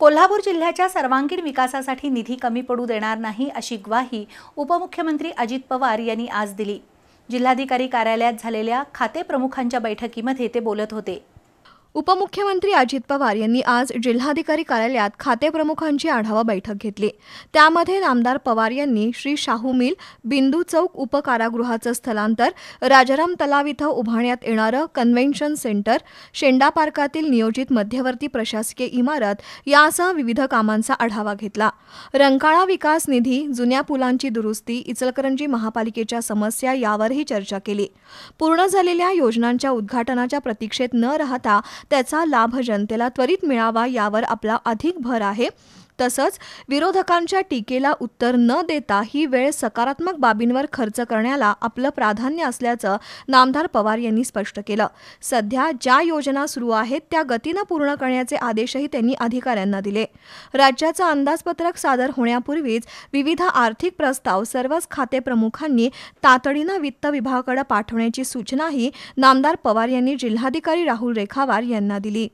कोल्हापूर जिल्ह्याच्या सर्वांगीण विकासासाठी निधी कमी पडू देणार नाही अशी ग्वाही उपमुख्यमंत्री अजित पवार यांनी आज दिली. जिल्हाधिकारी कार्यालयात झालेल्या खाते प्रमुखांच्या बैठकीमध्ये ते बोलत होते. उपमुख्यमंत्री अजित पवार यांनी आज जिल्हाधिकारी कार्यालयात खातेप्रमुखांची आढावा बैठक घेतली. त्यामध्ये नामदार पवार यांनी श्री शाहू मिल बिंदू चौक उपकारागृहाचं स्थलांतर राजाराम तलाव इथं उभारण्यात येणारं कन्व्हेन्शन सेंटर शेंडा पार्कातील नियोजित मध्यवर्ती प्रशासकीय इमारत यासह विविध कामांचा आढावा घेतला. रंकाळा विकास निधी जुन्या पुलांची दुरुस्ती इचलकरंजी महापालिकेच्या समस्या यावरही चर्चा केली. पूर्ण झालेल्या योजनांच्या उद्घाटनाच्या प्रतीक्षेत न राहता त्याचा लाभ जनतेला त्वरित मिळावा यावर आपला अधिक भर आहे. तसंच विरोधकांच्या टीकेला उत्तर न देता ही वेळ सकारात्मक बाबींवर खर्च करण्याला आपलं प्राधान्य असल्याचं नामदार पवार यांनी स्पष्ट केलं. सध्या ज्या योजना सुरू आहेत त्या गतीनं पूर्ण करण्याचे आदेशही त्यांनी अधिकाऱ्यांना दिले. राज्याचं अंदाजपत्रक सादर होण्यापूर्वीच विविध आर्थिक प्रस्ताव सर्वच खाते प्रमुखांनी तातडीनं वित्त विभागाकडे पाठवण्याची सूचनाही नामदार पवार यांनी जिल्हाधिकारी राहुल रेखावार यांना दिली.